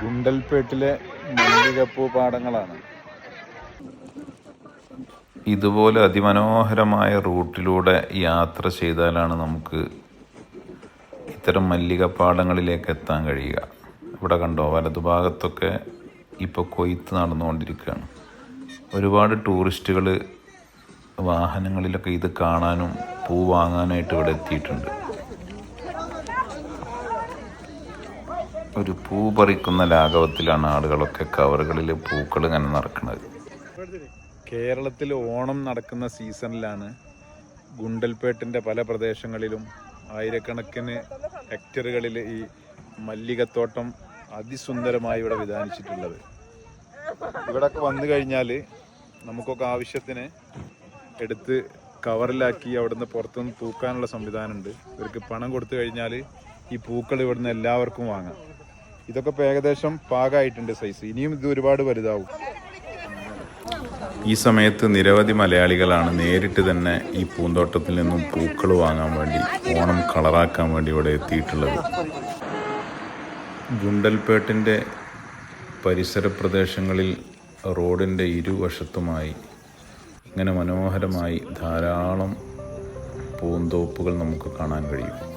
ഗുണ്ടൽപേട്ടിലെ മല്ലികപ്പൂ പാടങ്ങളാണ്. ഇതുപോലെ അതിമനോഹരമായ റൂട്ടിലൂടെ യാത്ര ചെയ്താലാണ് നമുക്ക് ഇത്തരം മല്ലികപ്പാടങ്ങളിലേക്ക് എത്താൻ കഴിയുക. ഇവിടെ കണ്ടോ വലതുഭാഗത്തൊക്കെ ഇപ്പോൾ കൊയ്ത്ത് നടന്നുകൊണ്ടിരിക്കുകയാണ്. ഒരുപാട് ടൂറിസ്റ്റുകൾ വാഹനങ്ങളിലൊക്കെ ഇത് കാണാനും പൂ വാങ്ങാനായിട്ട് ഇവിടെ എത്തിയിട്ടുണ്ട്. ഒരു പൂ പറിക്കുന്ന ലാഘവത്തിലാണ് ആളുകളൊക്കെ കവറുകളിൽ പൂക്കൾ ഇങ്ങനെ നടക്കുന്നത് കേരളത്തിൽ ഓണം നടക്കുന്ന സീസണിലാണ് ഗുണ്ടൽപേട്ടിന്റെ പല പ്രദേശങ്ങളിലും ആയിരക്കണക്കിന് ഹെക്ടറുകളിൽ ഈ മല്ലികത്തോട്ടം അതിസുന്ദരമായി ഇവിടെ വിധാനിച്ചിട്ടുള്ളത് ഇവിടൊക്കെ വന്നു കഴിഞ്ഞാൽ നമുക്കൊക്കെ ആവശ്യത്തിന് എടുത്ത് കവറിലാക്കി അവിടുന്ന് പുറത്തുനിന്ന് തൂക്കാനുള്ള സംവിധാനമുണ്ട്. ഇവർക്ക് പണം കൊടുത്തു കഴിഞ്ഞാൽ ഈ പൂക്കൾ ഇവിടുന്ന് എല്ലാവർക്കും വാങ്ങാം. ഇതൊക്കെ ഏകദേശം പാകമായിട്ടുണ്ട് സൈസ് ഇനിയും ഇത് ഒരുപാട് വലുതാവും. ഈ സമയത്ത് നിരവധി മലയാളികളാണ് നേരിട്ട് തന്നെ ഈ പൂന്തോട്ടത്തിൽ നിന്നും പൂക്കൾ വാങ്ങാൻ വേണ്ടി ഓണം കളറാക്കാൻ വേണ്ടി ഇവിടെ എത്തിയിട്ടുള്ളത്. ഗുണ്ടൽപേട്ടിന്റെ പരിസര പ്രദേശങ്ങളിൽ റോഡിന്റെ ഇരുവശത്തുമായി ഇങ്ങനെ മനോഹരമായി ധാരാളം പൂന്തോപ്പുകൾ നമുക്ക് കാണാൻ കഴിയും.